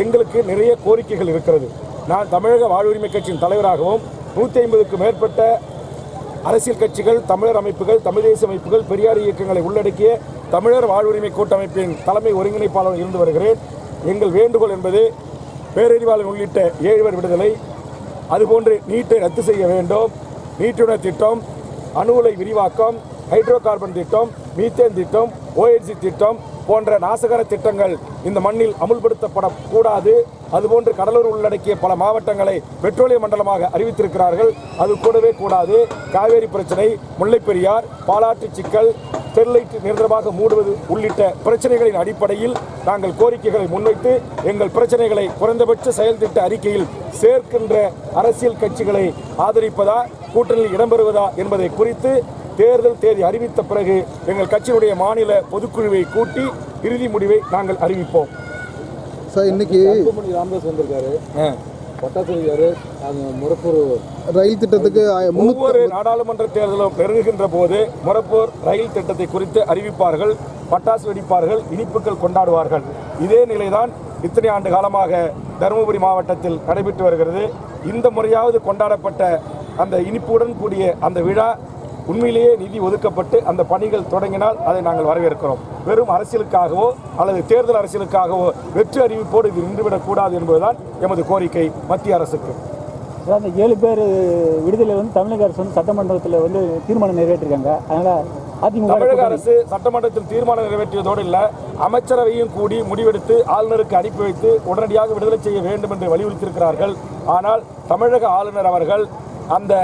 எங்களுக்கு நிறைய கோரிக்கைகள் இருக்கிறது. நான் தமிழக வாழ்வுரிமை கட்சியின் தலைவராகவும் நூற்றி ஐம்பதுக்கு மேற்பட்ட அரசியல் கட்சிகள் தமிழர் அமைப்புகள் தமிழ் தேசிய அமைப்புகள் பெரியார் இயக்கங்களை உள்ளடக்கிய தமிழர் வாழ்வுரிமை கூட்டமைப்பின் தலைமை ஒருங்கிணைப்பாளர் இருந்து வருகிறேன். எங்கள் வேண்டுகோள் என்பது பேரறிவாளன் உள்ளிட்ட ஏழுவர் விடுதலை அதுபோன்று நீட்டை ரத்து செய்ய வேண்டும். நீட்டுணர் திட்டம் அணு உலை விரிவாக்கம் ஹைட்ரோ கார்பன் திட்டம் மீத்தேன் திட்டம் ஓஎன்சி திட்டம் போன்ற நாசகர திட்டங்கள் இந்த மண்ணில் அமுல்படுத்தப்படக்கூடாது. அதுபோன்று கடலூர் உள்ளடக்கிய பல மாவட்டங்களை பெட்ரோலிய மண்டலமாக அறிவித்திருக்கிறார்கள். அது கூடவே கூடாது. காவேரி பிரச்சனை முல்லைப்பெரியார் பாலாற்று சிக்கல் ஸ்டெர்லைட் நிரந்தரமாக மூடுவது உள்ளிட்ட பிரச்சனைகளின் அடிப்படையில் நாங்கள் கோரிக்கைகளை முன்வைத்து எங்கள் பிரச்சனைகளை குறைந்தபட்ச செயல்திட்ட அறிக்கையில் சேர்க்கின்ற அரசியல் கட்சிகளை ஆதரிப்பதா கூட்டணியில் இடம்பெறுவதா என்பதை குறித்து தேர்தல் தேதி அறிவித்த பிறகு எங்கள் கட்சியினுடைய மாநில பொதுக்குழுவை கூட்டி இறுதி முடிவை நாங்கள் அறிவிப்போம். சார் இன்னைக்கு ராமதாஸ் வந்திருக்காரு. பட்டாசு வைக்காரு அது முறப்பூர் ரயில் திட்டத்துக்கு ஒவ்வொரு நாடாளுமன்ற தேர்தலும் நெருங்குகின்ற போது மொரப்பூர் ரயில் திட்டத்தை குறித்து அறிவிப்பார்கள் பட்டாசு வெடிப்பார்கள் இனிப்புகள் கொண்டாடுவார்கள். இதே நிலைதான் இத்தனை ஆண்டு காலமாக தருமபுரி மாவட்டத்தில் நடைபெற்று வருகிறது. இந்த முறையாவது கொண்டாடப்பட்ட அந்த இனிப்புடன் கூடிய அந்த விழா உண்மையிலேயே நிதி ஒதுக்கப்பட்டு அந்த பணிகள் தொடங்கினால் அதை நாங்கள் வரவேற்கிறோம். வெறும் அரசியலுக்காகவோ அல்லது தேர்தல் அரசியலுக்காகவோ வெற்றி அறிவிப்போடு இது நின்றுவிடக்கூடாது என்பதுதான் எமது கோரிக்கை மத்திய அரசுக்கு. அந்த ஏழு பேர் விடுதலை வந்து தமிழக அரசு வந்து சட்டமன்றத்தில் வந்து தீர்மானம் நிறைவேற்றிருக்காங்க. அதனால அதிமுக தமிழக அரசு சட்டமன்றத்தில் தீர்மானம் நிறைவேற்றியதோடு இல்ல அமைச்சரவையும் கூடி முடிவெடுத்து ஆளுநருக்கு அனுப்பி வைத்து உடனடியாக விடுதலை செய்ய வேண்டும் என்று வலியுறுத்தியிருக்கிறார்கள். ஆனால் தமிழக ஆளுநர் அவர்கள் அந்த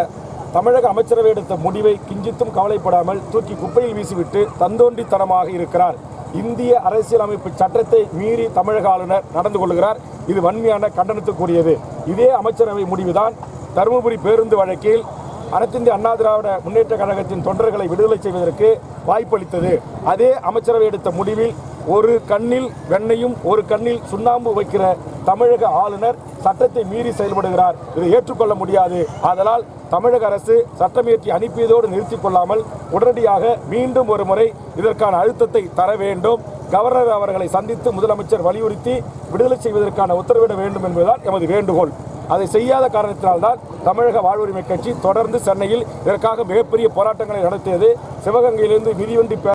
தமிழக அமைச்சரவை எடுத்த முடிவை கிஞ்சித்தும் கவலைப்படாமல் தூக்கி குப்பையில் வீசிவிட்டு தந்தோன்றித்தனமாக இருக்கிறார். இந்திய அரசியலமைப்பு சட்டத்தை மீறி தமிழக ஆளுநர் நடந்து கொள்கிறார். இது வன்மையான கண்டனத்துக்குரியது. இதே அமைச்சரவை முடிவுதான் தருமபுரி பேருந்து வழக்கில் அனைத்திந்திய அண்ணா திராவிட முன்னேற்ற கழகத்தின் தொண்டர்களை விடுதலை செய்வதற்கு வாய்ப்பளித்தது. அதே அமைச்சரவை எடுத்த முடிவில் ஒரு கண்ணில் வெண்ணையும் ஒரு கண்ணில் சுண்ணாம்பு வைக்கிற தமிழக ஆளுநர் சட்டத்தை மீறி செயல்படுகிறார். இதை ஏற்றுக்கொள்ள முடியாது. ஆதலால் தமிழக அரசு சட்டமியற்றி அனுப்பியதோடு நிறுத்திக் கொள்ளாமல் உடனடியாக மீண்டும் ஒரு முறை இதற்கான அழுத்தத்தை தர வேண்டும். கவர்னர் அவர்களை சந்தித்து முதலமைச்சர் வலியுறுத்தி விடுதலை செய்வதற்கான உத்தரவிட வேண்டும் என்பதுதான் எமது வேண்டுகோள். அதை செய்யாத காரணத்தினால்தான் தமிழக வாழ்வுரிமை கட்சி தொடர்ந்து சென்னையில் இதற்காக மிகப்பெரிய போராட்டங்களை நடத்தியது. சிவகங்கையிலிருந்து மிதிவண்டி